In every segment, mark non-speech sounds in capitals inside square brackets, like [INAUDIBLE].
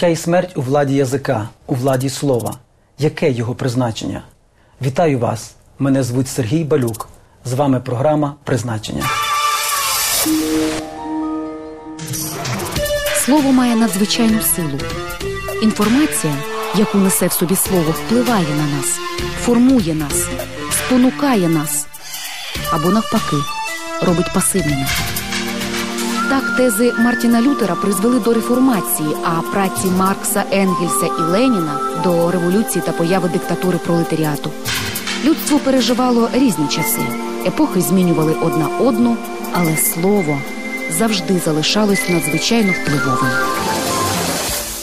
Життя і смерть у владі язика, у владі слова. Яке його призначення? Вітаю вас! Мене звуть Сергій Балюк. З вами програма Призначення. Слово має надзвичайну силу. Інформація, яку несе в собі слово, впливає на нас, формує нас, спонукає нас або навпаки робить пасивними. Так, тези Мартіна Лютера призвели до реформації, а праці Маркса, Енгельса і Леніна до революції та появи диктатури пролетаріату. Людство переживало різні часи, епохи змінювали одна одну, але слово завжди залишалось надзвичайно впливовим.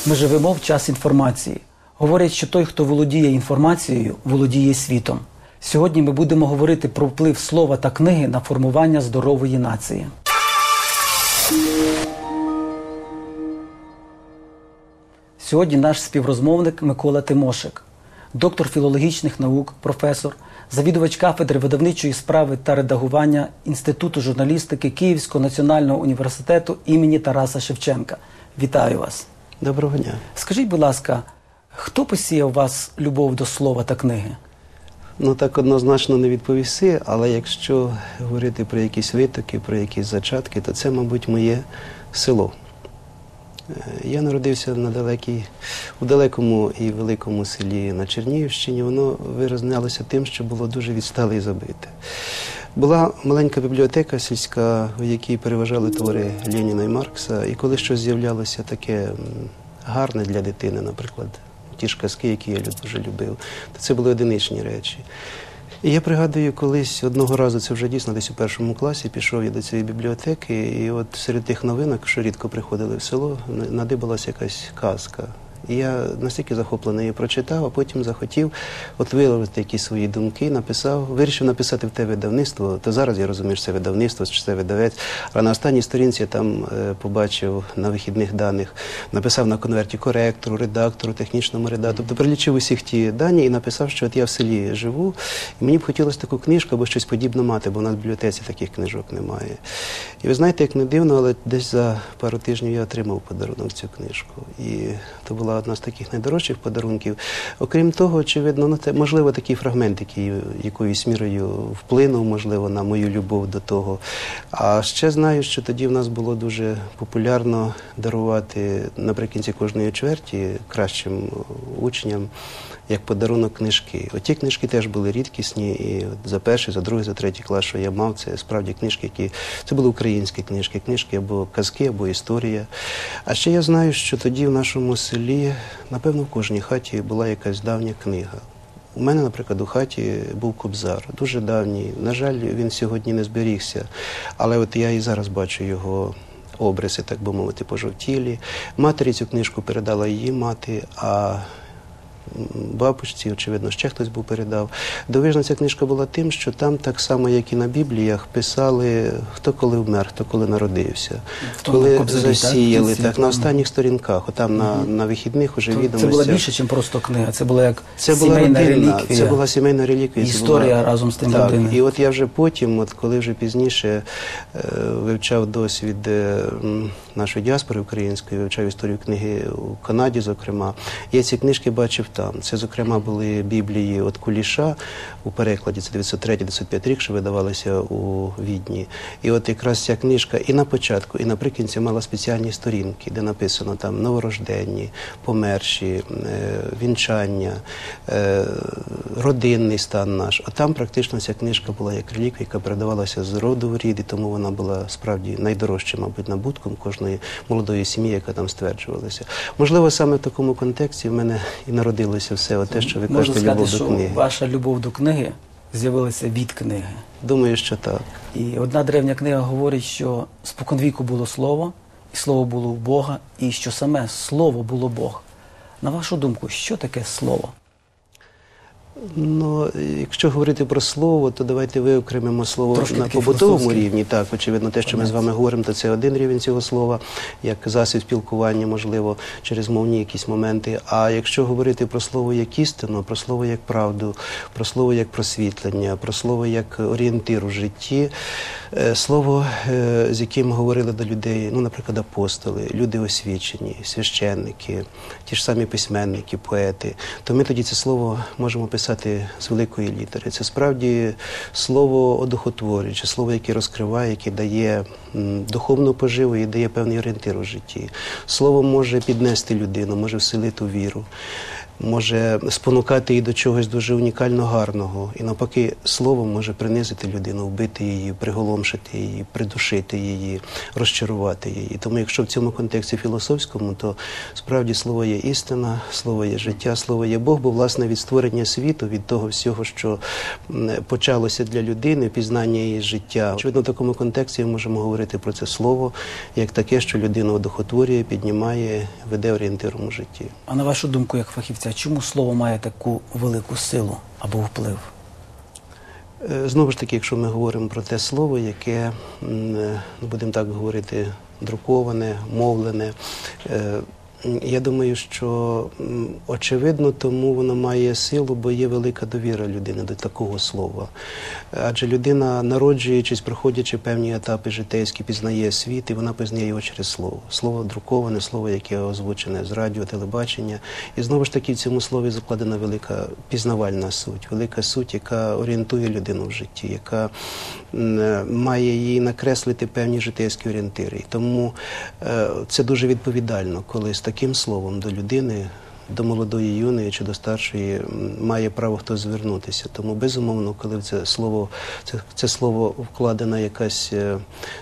Ми живемо в час інформації. Говорять, що той, хто володіє інформацією, володіє світом. Сьогодні ми будемо говорити про вплив слова та книги на формування здорової нації. Сьогодні наш співрозмовник Микола Тимошик, доктор філологічних наук, професор, завідувач кафедри видавничої справи та редагування Інституту журналістики Київського національного університету імені Тараса Шевченка. Вітаю вас! Доброго дня. Скажіть, будь ласка, хто посіяв у вас любов до слова та книги? Ну так однозначно не відповісти, але якщо говорити про якісь витоки, про якісь зачатки, то це, мабуть, моє село. Е, Я народився на далекій, у далекому і великому селі на Чернігівщині. Воно виразнялося тим, що було дуже відстале і забите. Була маленька бібліотека сільська, в якій переважали твори Леніна і Маркса, і коли щось з'являлося таке гарне для дитини, наприклад, ті ж казки, які я дуже любив, то це були одиничні речі. І я пригадую, колись одного разу, це вже дійсно десь у першому класі, пішов я до цієї бібліотеки, і от серед тих новинок, що рідко приходили в село, надибалася якась казка. І я настільки захоплений її прочитав, а потім захотів от виявити якісь свої думки, написав, вирішив написати в те видавництво. То зараз я розумію, що це видавництво, чи це видавець. А на останній сторінці я там е, побачив на вихідних даних, написав на конверті коректору, редактору, технічному редактору. Тобто прилічив усіх ті дані і написав, що от я в селі живу, і мені б хотілося таку книжку або щось подібне мати, бо в нас в бібліотеці таких книжок немає. І ви знаєте, як не дивно, але десь за пару тижнів я отримав подарунок цю книжку. І то була одна з таких найдорожчих подарунків. Окрім того, очевидно, ну це можливо такий фрагмент, який якоюсь мірою вплинув, можливо, на мою любов до того. А ще знаю, що тоді в нас було дуже популярно дарувати наприкінці кожної чверті кращим учням. Як подарунок книжки. Оті книжки теж були рідкісні, і за перший, за другий, за третій клас, що я мав, це справді книжки, які це були українські книжки, книжки або казки, або історія. А ще я знаю, що тоді в нашому селі, напевно, в кожній хаті була якась давня книга. У мене, наприклад, у хаті був кобзар, дуже давній. На жаль, він сьогодні не зберігся. Але от я і зараз бачу його обриси, так би мовити, пожовтілі. Матері цю книжку передала її мати, а бабусі, очевидно, ще хтось був передав. Дивижна ця книжка була тим, що там, так само, як і на Бібліях, писали, хто коли вмер, хто коли народився, тому коли кобзарі, засіяли, кінці, так, на останніх сторінках, отам на, на вихідних уже Це відомостях. було більше, ніж просто книга. Це була як Це була сімейна родинна, реліквія. це була сімейна реліквія. Історія була- разом з тим так, родини. І от я вже потім, от коли вже пізніше е, вивчав досвід е, нашої діаспори української, вивчав історію книги у Канаді, зокрема, я ці книжки бачив там. Це, зокрема, були біблії от Куліша у перекладі, це 903-905 рік, що видавалися у Відні. І от якраз ця книжка і на початку, і наприкінці мала спеціальні сторінки, де написано там новорожденні, померші, е, вінчання, е, родинний стан наш. А там практично ця книжка була як реліквія, яка передавалася з роду в рід, і тому вона була справді найдорожчим, мабуть, набутком кожної молодої сім'ї, яка там стверджувалася. Можливо, саме в такому контексті в мене і народилося все те, що ви кажете, сказати, любов до що книги. ваша любов до книги з'явилася від книги. Думаю, що так. І одна древня книга говорить, що споконвіку було слово, і слово було у Бога, і що саме слово було Бог. На вашу думку, що таке слово? Ну, якщо говорити про слово, то давайте виокремимо слово Трошки на побутовому рівні. Так, очевидно, те, що ми з вами говоримо, то це один рівень цього слова, як засіб спілкування, можливо, через мовні якісь моменти. А якщо говорити про слово як істину, про слово як правду, про слово як просвітлення, про слово як орієнтир у житті, е, слово, е, з яким говорили до людей, ну, наприклад, апостоли, люди освічені, священники, ті ж самі письменники, поети, то ми тоді це слово можемо писати з великої літери. Це справді слово одухотворююче, слово, яке розкриває, яке дає духовну поживу і дає певний орієнтир у житті. Слово може піднести людину, може вселити віру. Може спонукати її до чогось дуже унікально гарного, і навпаки, слово може принизити людину, вбити її, приголомшити її, придушити її, розчарувати її. Тому, якщо в цьому контексті філософському, то справді слово є істина, слово є життя, слово є Бог, бо власне від створення світу, від того всього, що почалося для людини, пізнання її життя. Очевидно, в такому контексті ми можемо говорити про це слово як таке, що людину одухотворює, піднімає, веде орієнтиром у житті. А на вашу думку, як фахівця, чому слово має таку велику силу або вплив? Е, Знову ж таки, якщо ми говоримо про те слово, яке, ну, будемо так говорити, друковане, мовлене, е, я думаю, що очевидно, тому воно має силу, бо є велика довіра людини до такого слова. Адже людина, народжуючись, проходячи певні етапи житейські, пізнає світ, і вона пізнає його через слово. Слово друковане, слово, яке озвучене з радіо, телебачення. І знову ж таки в цьому слові закладена велика пізнавальна суть, велика суть, яка орієнтує людину в житті, яка е, має їй накреслити певні житейські орієнтири. І тому е, це дуже відповідально, коли таким словом до людини. До молодої юної чи до старшої має право хтось звернутися. Тому безумовно, коли в це слово це, це слово вкладена якась е,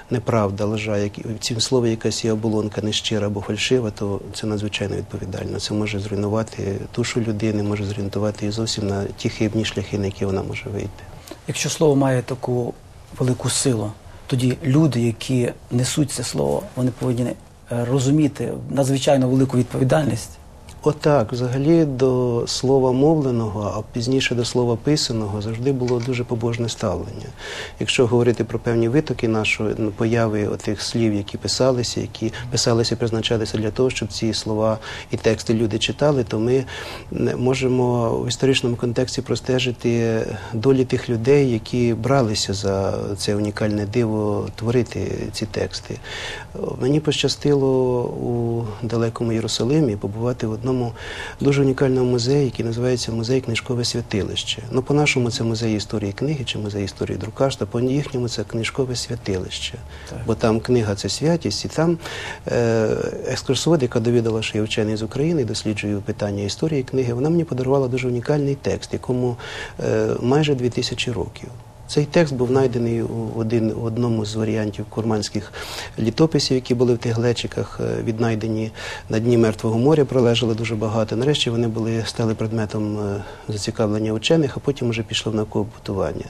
неправда, лжа, як в цім слові якась є оболонка нещира або фальшива, то це надзвичайно відповідально. Це може зруйнувати душу людини, може зорієнтувати її зовсім на ті хибні шляхи, на які вона може вийти. Якщо слово має таку велику силу, тоді люди, які несуть це слово, вони повинні розуміти надзвичайно велику відповідальність. Отак, взагалі до слова мовленого, а пізніше до слова писаного завжди було дуже побожне ставлення. Якщо говорити про певні витоки нашої ну, появи отих слів, які писалися, які писалися призначалися для того, щоб ці слова і тексти люди читали, то ми м, можемо в історичному контексті простежити долі тих людей, які бралися за це унікальне диво творити ці тексти. Мені пощастило у далекому Єрусалимі побувати в одному дуже унікальному музеї, який називається Музей книжкове святилище. Ну, по-нашому це музей історії книги чи музей історії друкарства, по їхньому це книжкове святилище. Так. Бо там книга це святість, і там е, екскурсовод, яка довідала, що я вчений з України, досліджую питання історії книги, вона мені подарувала дуже унікальний текст, якому е, майже 2000 років. Цей текст був знайдений у, один, у одному з варіантів курманських літописів, які були в тих глечиках, е, віднайдені на дні Мертвого моря, пролежали дуже багато. Нарешті вони були, стали предметом е, зацікавлення учених, а потім вже пішло в наукове будування.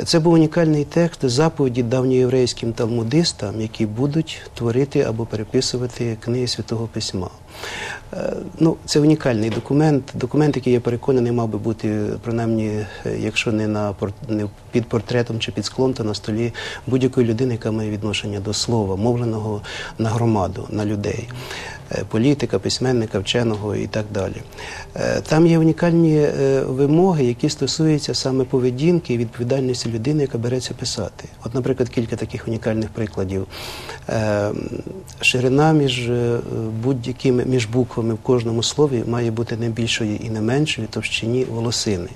Е, Це був унікальний текст заповіді давньоєврейським талмудистам, які будуть творити або переписувати книги Святого Письма. Е, Ну, це унікальний документ. Документ, який я переконаний, мав би бути принаймні, е, якщо не на не під портретом чи під склом, то на столі будь-якої людини, яка має відношення до слова, мовленого на громаду, на людей, політика, письменника, вченого і так далі. Е, Там є унікальні е, вимоги, які стосуються саме поведінки і відповідальності людини, яка береться писати. От, наприклад, кілька таких унікальних прикладів. Е, Ширина між е, будь-якими між буквами в кожному слові має бути не більшої і не меншої товщині волосини.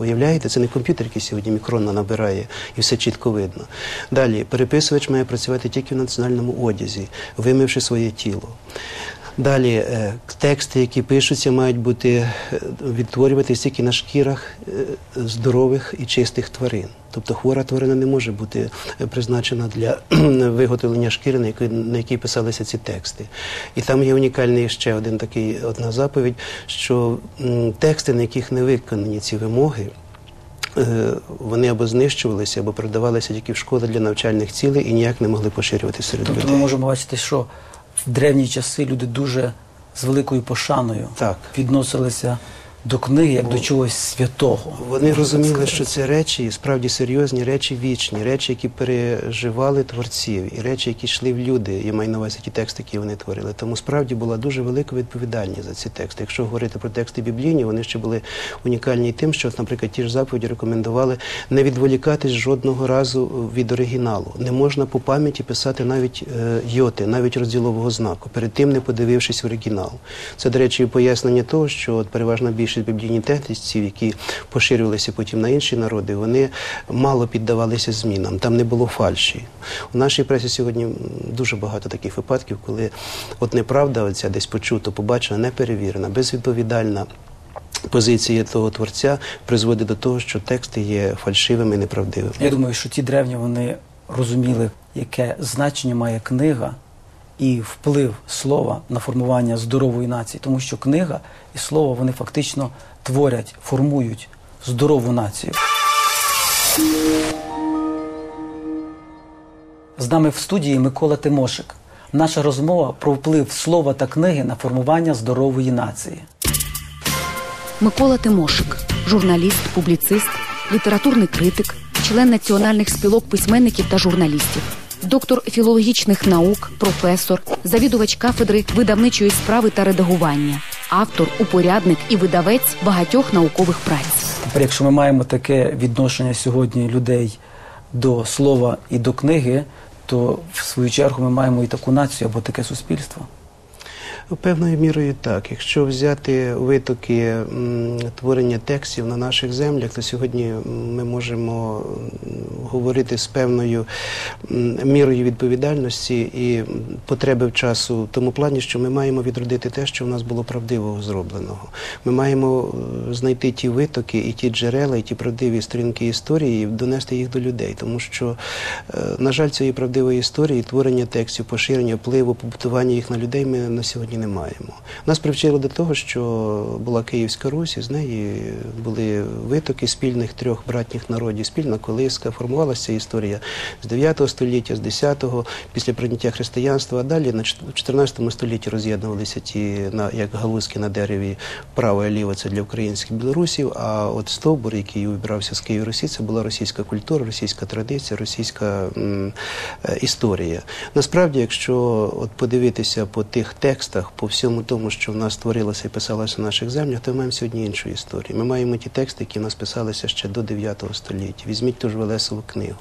Уявляєте, це не комп'ютер, який сьогодні мікрона набирає і все чітко видно. Далі, переписувач має працювати тільки в національному одязі, вимивши своє тіло. Далі е, тексти, які пишуться, мають бути е, відтворюватися тільки на шкірах е, здорових і чистих тварин. Тобто хвора тварина не може бути призначена для [CLEARS THROAT] виготовлення шкіри, на якій, на якій писалися ці тексти. І там є унікальний ще один такий одна заповідь, що тексти, на яких не виконані ці вимоги. Вони або знищувалися, або передавалися тільки в школи для навчальних цілей і ніяк не могли поширюватися серед Тобто людей. ми можемо бачити, що в древні часи люди дуже з великою пошаною Так. відносилися до книги як до чогось святого. Вони розуміли, що це речі, справді серйозні, речі вічні, речі, які переживали творців, і речі, які йшли в люди. Я маю на увазі ті тексти, які вони творили. Тому справді була дуже велика відповідальність за ці тексти. Якщо говорити про тексти біблійні, вони ще були унікальні тим, що, наприклад, ті ж заповіді рекомендували не відволікатись жодного разу від оригіналу. Не можна по пам'яті писати навіть е, йоти, навіть розділового знаку, перед тим не подивившись в оригінал. Це, до речі, пояснення того, що от переважна більшість біблійних текстів, які поширювалися потім на інші народи, вони мало піддавалися змінам. Там не було фальші. У нашій пресі сьогодні дуже багато таких випадків, коли от неправда, оця десь почуто, побачена, неперевірена, безвідповідальна. Позиція того творця призводить до того, що тексти є фальшивими, неправдивими. Я думаю, що ті древні вони розуміли, яке значення має книга і вплив слова на формування здорової нації, тому що книга і слово вони фактично творять, формують здорову націю. З нами в студії Микола Тимошик. Наша розмова про вплив слова та книги на формування здорової нації. Микола Тимошик, журналіст, публіцист, літературний критик, член національних спілок письменників та журналістів, доктор філологічних наук, професор, завідувач кафедри видавничої справи та редагування, автор, упорядник і видавець багатьох наукових праць. Якщо ми маємо таке відношення сьогодні людей до слова і до книги, то в свою чергу ми маємо і таку націю або таке суспільство. Певною мірою так. Якщо взяти витоки творення текстів на наших землях, то сьогодні ми можемо говорити з певною мірою відповідальності і потреби в часу в тому плані, що ми маємо відродити те, що в нас було правдивого зробленого. Ми маємо е, знайти ті витоки і ті джерела, і ті правдиві сторінки історії, і донести їх до людей. Тому що, е, на жаль, цієї правдивої історії, творення текстів, поширення впливу, побутування їх на людей ми на сьогодні не маємо. Нас привчили до того, що була Київська Русь, і з неї були витоки спільних трьох братніх народів, спільна колиска, формувалася історія з 9 століття, з 10-го, після прийняття християнства, а далі на чот- в 14 столітті роз'єднувалися ті, на, як галузки на дереві право і ліво, це для українських білорусів, а от стовбур, який убирався з Києва Русі, це була російська культура, російська традиція, російська е, історія. Насправді, якщо подивитися по тих текстах, по всьому тому, що в нас творилося і писалося на наших землях, то ми маємо сьогодні іншу історію. Ми маємо ті тексти, які в нас писалися ще до 9 століття. Візьміть ту ж Велесову книгу,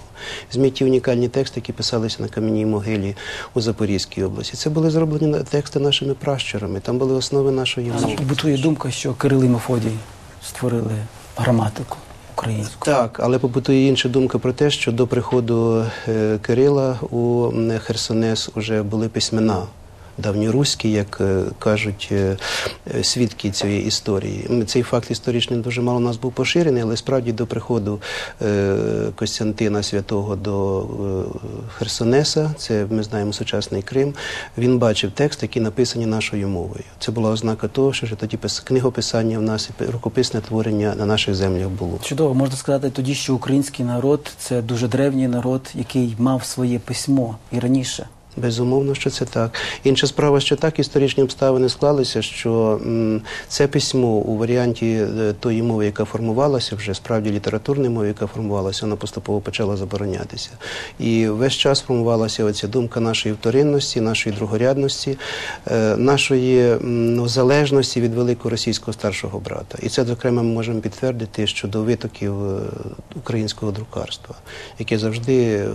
візьміть ті унікальні тексти, які писалися на кам'яній могилі у Запорізькій області. Це були зроблені тексти нашими пращурами, там були основи нашої мови. побутує думка, що Кирил і Мефодій створили граматику українську. Так, але побутує інша думка про те, що до приходу е, Кирила у Херсонес вже були письмена. Давньоруські, як е, кажуть е, е, свідки цієї історії. Цей факт історичний дуже мало у нас був поширений, але справді до приходу Костянтина Святого до Херсонеса, це ми знаємо сучасний Крим, він бачив текст, який написані нашою мовою. Це була ознака того, що тоді пис- книгописання в нас і рукописне творення на наших землях було. Чудово, можна сказати тоді, що український народ це дуже древній народ, який мав своє письмо і раніше. Безумовно, що це так. Інша справа, що так історичні обставини склалися, що це письмо у варіанті е, тої мови, яка формувалася, вже справді літературної мови, яка формувалася, вона поступово почала заборонятися. І весь час формувалася оця думка нашої вторинності, нашої другорядності, е, нашої ну, залежності від великого російського старшого брата. І це, зокрема, ми можемо підтвердити щодо витоків е, українського друкарства, яке завжди.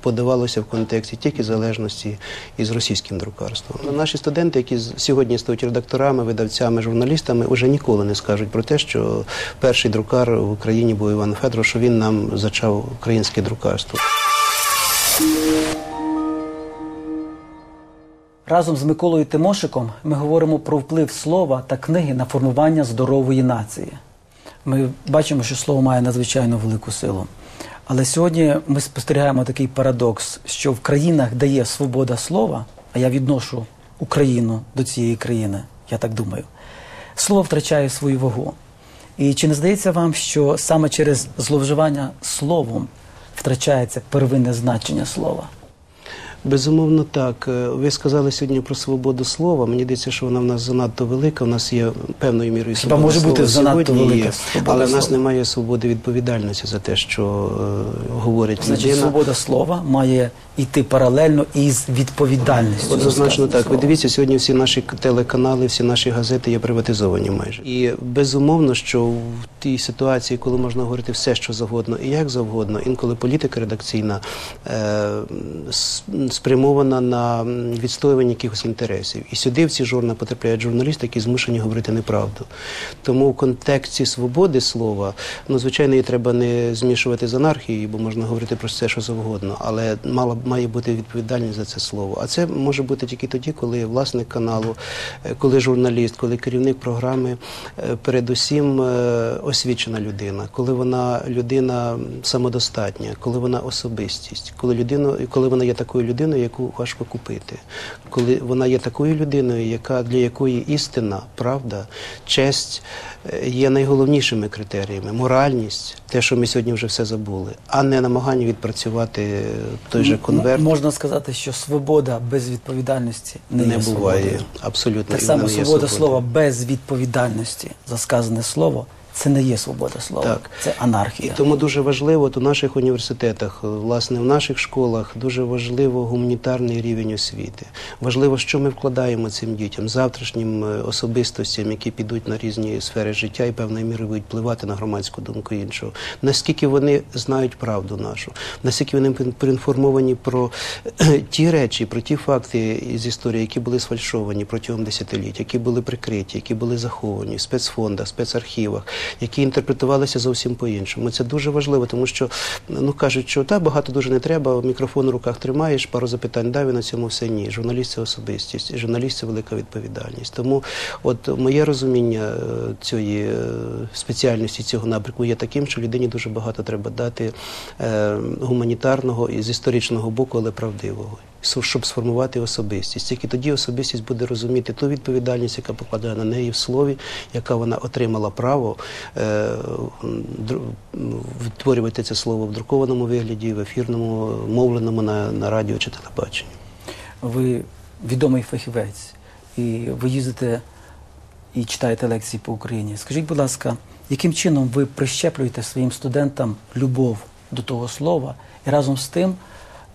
Подавалося в контексті тільки залежності із російським друкарством. Ну, Наші студенти, які сьогодні стають редакторами, видавцями, журналістами, вже ніколи не скажуть про те, що перший друкар в Україні був Іван Федоров, що він нам зачав українське друкарство. Разом з Миколою Тимошиком ми говоримо про вплив слова та книги на формування здорової нації. Ми бачимо, що слово має надзвичайно велику силу. Але сьогодні ми спостерігаємо такий парадокс, що в країнах, де є свобода слова, а я відношу Україну до цієї країни, я так думаю, слово втрачає свою вагу. І чи не здається вам, що саме через зловживання словом втрачається первинне значення слова? Безумовно, так. Е, Ви сказали сьогодні про свободу слова. Мені здається, що вона в нас занадто велика. У нас є певною мірою Хіба свобода може слова бути занадто велика є, але в нас немає свободи відповідальності за те, що е, говорить Значить, людина. свобода слова має йти паралельно із відповідальністю. Однозначно за так. Ви дивіться, сьогодні всі наші телеканали, всі наші газети є приватизовані майже. І безумовно, що в тій ситуації, коли можна говорити все, що завгодно і як завгодно, інколи політика редакційна е, спрямована на відстоювання якихось інтересів. І сюди в ці журнали потрапляють журналісти, які змушені говорити неправду. Тому в контексті свободи слова, ну звичайно, її треба не змішувати з анархією, бо можна говорити про все, що завгодно, але мала має бути відповідальність за це слово. А це може бути тільки тоді, коли власник каналу, е, коли журналіст, коли керівник програми, е, передусім е, освічена людина, коли вона людина самодостатня, коли вона особистість, коли людина, коли вона є такою людиною, яку важко купити, коли вона є такою людиною, яка для якої істина, правда, честь є найголовнішими критеріями, моральність, те, що ми сьогодні вже все забули, а не намагання відпрацювати той же М- конверт. Можна сказати, що свобода без відповідальності не, Не є буває свободою. абсолютно. Так само свобода, свобода слова без відповідальності за сказане слово це не є свобода слова, Так. це І анархія. тому дуже важливо от у наших університетах, е, власне, в наших школах дуже важливо гуманітарний рівень освіти. Важливо, що ми вкладаємо цим дітям, завтрашнім е, особистостям, які підуть на різні сфери життя і певною мірою будуть впливати на громадську думку іншого. Наскільки вони знають правду нашу, наскільки вони проінформовані про е, [CLEARS THROAT] ті речі, про ті факти із історії, які були сфальшовані протягом десятиліть, які були прикриті, які були заховані в спецфондах, спецархівах, які інтерпретувалися зовсім по-іншому. Це дуже важливо, тому що ну кажуть, що та багато дуже не треба, мікрофон у руках тримаєш, пару запитань дав і на цьому все ні. Журналіст це особистість, журналіст це велика відповідальність. Тому, от моє розуміння е, цієї е, спеціальності цього напрямку є таким, що людині дуже багато треба дати е, гуманітарного і з історичного боку, але правдивого. Щоб сформувати особистість, тільки тоді особистість буде розуміти ту відповідальність, яка покладає на неї в слові, яка вона отримала право відтворювати це слово в друкованому вигляді, в ефірному, мовленому на, на радіо чи телебаченні. Ви відомий фахівець, і ви їздите і читаєте лекції по Україні. Скажіть, будь ласка, яким чином ви прищеплюєте своїм студентам любов до того слова, і разом з тим,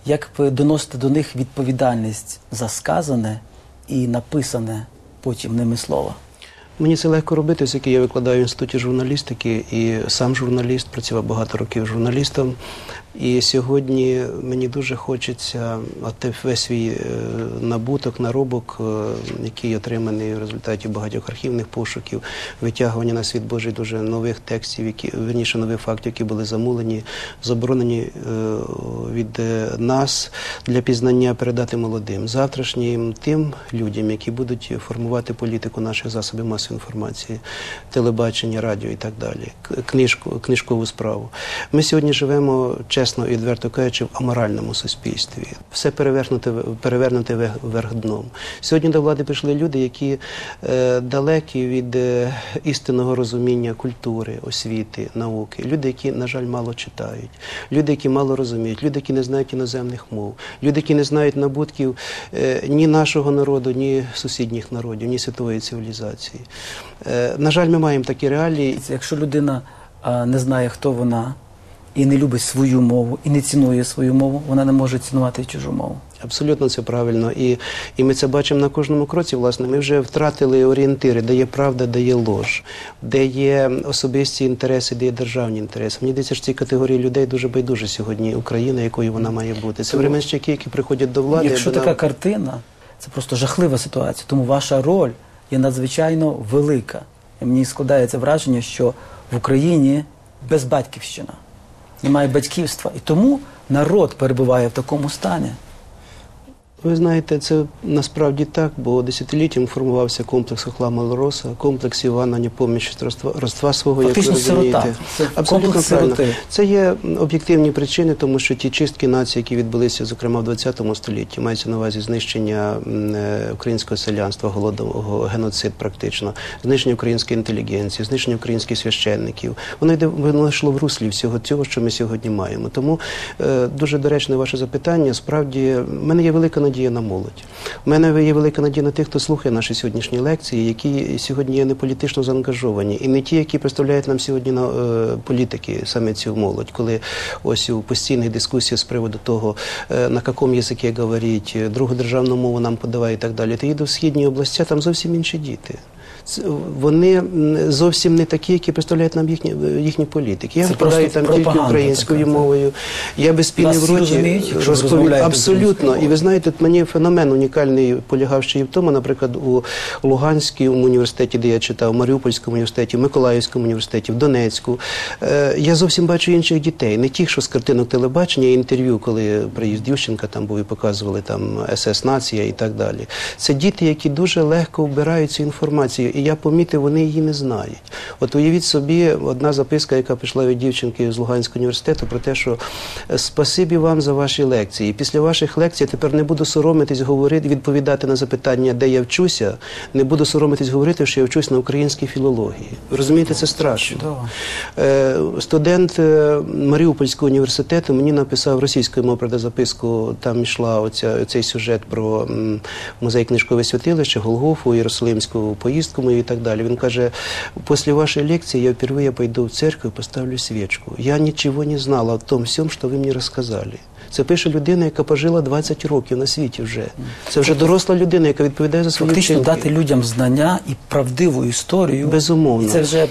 як ви доносите до них відповідальність за сказане і написане потім ними слово? Мені це легко робити, оскільки я викладаю в інституті журналістики і сам журналіст, працював багато років журналістом. І сьогодні мені дуже хочеться весь свій е, набуток, наробок, е, який отриманий в результаті багатьох архівних пошуків, витягування на світ Божий дуже нових текстів, які верніше нових фактів, які були замулені, заборонені е, від нас для пізнання передати молодим, завтрашнім тим людям, які будуть формувати політику наших засобів масової інформації, телебачення, радіо і так далі, книжку, книжкову справу. Ми сьогодні живемо, чесно і відверто кажучи, в аморальному суспільстві. Все перевернуте, ве- вверх дном. Сьогодні до влади прийшли люди, які е, далекі від е, істинного розуміння культури, освіти, науки. Люди, які, на жаль, мало читають, люди, які мало розуміють, люди, які не знають іноземних мов, люди, які не знають набутків е, ні нашого народу, ні сусідніх народів, ні світової цивілізації. Е, на жаль, ми маємо такі реалії. Якщо людина не знає, хто вона, і не любить свою мову, і не цінує свою мову, вона не може цінувати чужу мову. Абсолютно це правильно. І, і ми це бачимо на кожному кроці. Власне, ми вже втратили орієнтири, де є правда, де є лож, де є особисті інтереси, де є державні інтереси. Мені здається, що ці категорії людей дуже байдуже сьогодні Україна, якою вона має бути. Це временщики, які приходять до влади. Якщо аби така нам- картина, це просто жахлива ситуація. Тому ваша роль є надзвичайно велика. І мені складається враження, що в Україні безбатьківщина, немає батьківства. І тому народ перебуває в такому стані. Ви знаєте, це насправді так, бо десятиліттям формувався комплекс Охла Малороса, комплекс Івана Непоміч роства, роства свого, як ви розумієте. Це Абсолютно правильно. Це є об'єктивні причини, тому що ті чистки нації, які відбулися, зокрема в 20 столітті, мається на увазі знищення е, українського селянства, голодового геноцид практично, знищення української інтелігенції, знищення українських священників. Воно йде воно йшло в руслі всього цього, що ми сьогодні маємо. Тому е, дуже доречне ваше запитання. Справді, в мене є велика надія на молодь. У мене є велика надія на тих, хто слухає наші сьогоднішні лекції, які сьогодні є не політично заангажовані, і не ті, які представляють нам сьогодні на е, політики, саме цю молодь, коли ось у постійних дискусіях з приводу того, е, на якому язикі говорити, е, другу державну мову нам подавають і так далі. Ти їду в східні області, там зовсім інші діти. Вони зовсім не такі, які представляють нам їхні, їхні політики. Я Це викладаю там тільки українською так. мовою. Я без піни в роті розмовляєте Абсолютно. І ви знаєте, мені феномен унікальний полягав ще і в тому, наприклад, у Луганському університеті, де я читав, в Маріупольському університеті, в Миколаївському університеті, в Донецьку. Е, я зовсім бачу інших дітей, не тих, що з картинок телебачення, інтерв'ю, коли приїзд Ющенка там був і показували там СС Нація і так далі. Це діти, які дуже легко вбирають цю інформацію, і я помітив, вони її не знають. От уявіть собі, одна записка, яка прийшла від дівчинки з Луганського університету, про те, що е, спасибі вам за ваші лекції. Після ваших лекцій я тепер не буду соромитись говорити, відповідати на запитання, де я вчуся, не буду соромитись говорити, що я вчусь на українській філології. Розумієте, це страшно. Е, Студент е, Маріупольського університету мені написав російською мовою правда, записку. Там йшла оця, цей сюжет про музей книжкове святилище, Голгофу, Єрусалимську поїздку мою і так далі. Він каже: після вашої лекції я впервые пойду в церкву і поставлю свічку. Я нічого не знала о том всьому, що ви мені розказали. Це пише людина, яка пожила 20 років на світі вже. Це вже доросла людина, яка відповідає за свої Фактично вчинки. дати людям знання і правдиву історію. Безумовно. І це вже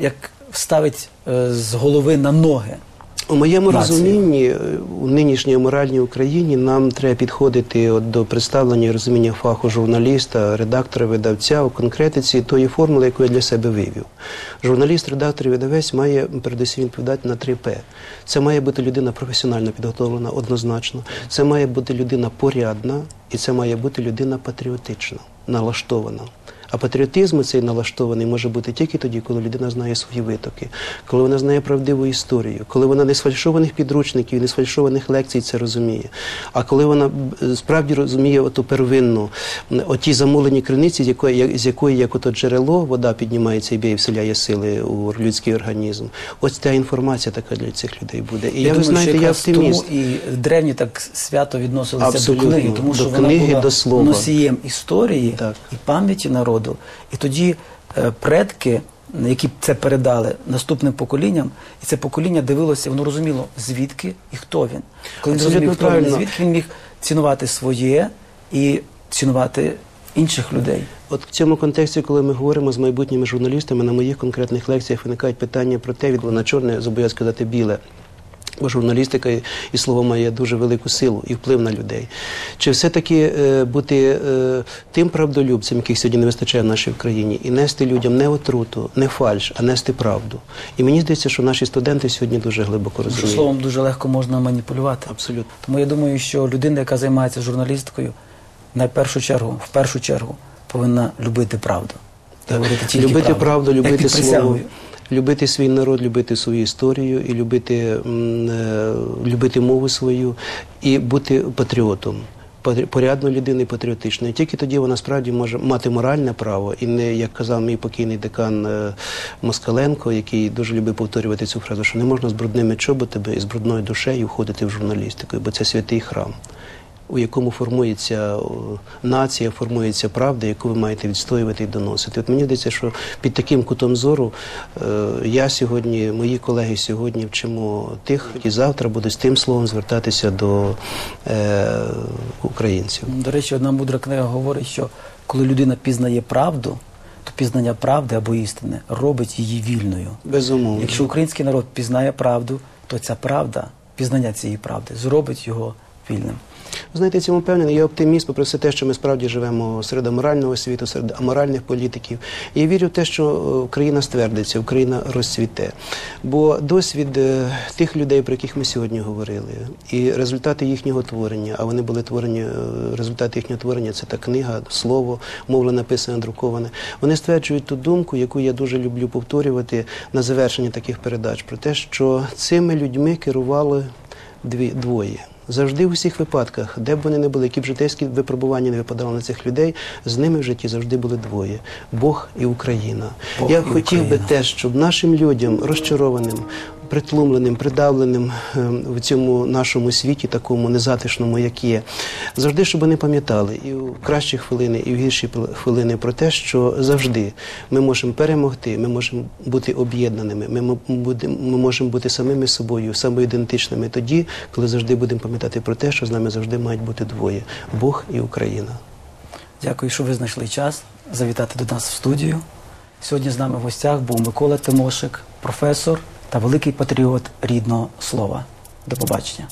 як вставить е, з голови на ноги. У моєму Нації. розумінні е, у нинішній моральній Україні нам треба підходити от до представлення і розуміння фаху журналіста, редактора, видавця у конкретиці тої формули, яку я для себе вивів. Журналіст, редактор і видавець має передусім відповідати на 3 П. Це має бути людина професіонально підготовлена, однозначно. Це має бути людина порядна, і це має бути людина патріотична, налаштована. А патріотизм цей налаштований може бути тільки тоді, коли людина знає свої витоки, коли вона знає правдиву історію, коли вона не з фальшованих підручників, не з фальшованих лекцій це розуміє. А коли вона справді розуміє оту первинну, оті замолені криниці, з якої, як- з якої як ото джерело, вода піднімається і б'є і вселяє сили у людський організм. Ось ця інформація така для цих людей буде. І я, ви думаю, знаєте, що я оптиміст. Тому і древні так свято відносилися Абсолютно. до книги, тому що До вона була до слова. носієм історії Так. і пам'яті народу. І тоді е, предки, які це передали наступним поколінням, і це покоління дивилося, воно розуміло, звідки і хто він. Коли він розумів, хто він, звідки він міг цінувати своє і цінувати інших людей. От в цьому контексті, коли ми говоримо з майбутніми журналістами, на моїх конкретних лекціях виникають питання про те, від на чорне зобов'язку сказати біле. Бо журналістика і- слово має дуже велику силу і вплив на людей. Чи все-таки е, бути е, тим правдолюбцем, яких сьогодні не вистачає в нашій країні, і нести людям не отруту, не фальш, а нести правду. І мені здається, що наші студенти сьогодні дуже глибоко розуміють. словом дуже легко можна маніпулювати. Абсолютно. Тому я думаю, що людина, яка займається журналістикою, на першу чергу, в першу чергу, повинна любити правду. Тільки любити правду, Як любити слово. Любити свій народ, любити свою історію і любити, е, любити мову свою і бути патріотом. Патрі- Порядною людиною патріотичною. Тільки тоді вона справді може мати моральне право, і не як казав мій покійний декан е, Москаленко, який дуже любив повторювати цю фразу, що не можна з брудними чоботами і з брудною душею входити в журналістику, бо це святий храм у якому формується нація, формується правда, яку ви маєте відстоювати і доносити. От мені здається, що під таким кутом зору е, я сьогодні, мої колеги сьогодні вчимо тих, які завтра будуть з тим словом звертатися до е, українців. До речі, одна мудра книга говорить, що коли людина пізнає правду, то пізнання правди або істини робить її вільною. Безумовно. Якщо український народ пізнає правду, то ця правда, пізнання цієї правди, зробить його спільним. Знаєте, цьому впевнений. Я оптиміст, попри все те, що ми справді живемо серед аморального світу, серед аморальних політиків. Я вірю в те, що е, Україна ствердиться, Україна розцвіте. Бо досвід е, тих людей, про яких ми сьогодні говорили, і результати їхнього творення, а вони були творені, е, результати їхнього творення це та книга, слово, мовле написане, друковане. Вони стверджують ту думку, яку я дуже люблю повторювати на завершення таких передач, про те, що цими людьми керували дві двоє. Завжди у всіх випадках, де б вони не були, які б житейські випробування не випадали на цих людей, з ними в житті завжди були двоє Бог і Україна. Бог Я і хотів би теж, те, щоб нашим людям, розчарованим, притлумленим, придавленим ем, в цьому нашому світі, такому незатишному, як є, завжди, щоб вони пам'ятали і в кращі хвилини, і в гірші хвилини про те, що завжди ми можемо перемогти, ми можемо бути об'єднаними, ми, ми можемо бути самими собою, самоідентичними тоді, коли завжди будемо пам'ятати про те, що з нами завжди мають бути двоє Бог і Україна. Дякую, що ви знайшли час завітати до нас в студію. Сьогодні з нами в гостях був Микола Тимошик, професор та великий патріот рідного слова. До побачення.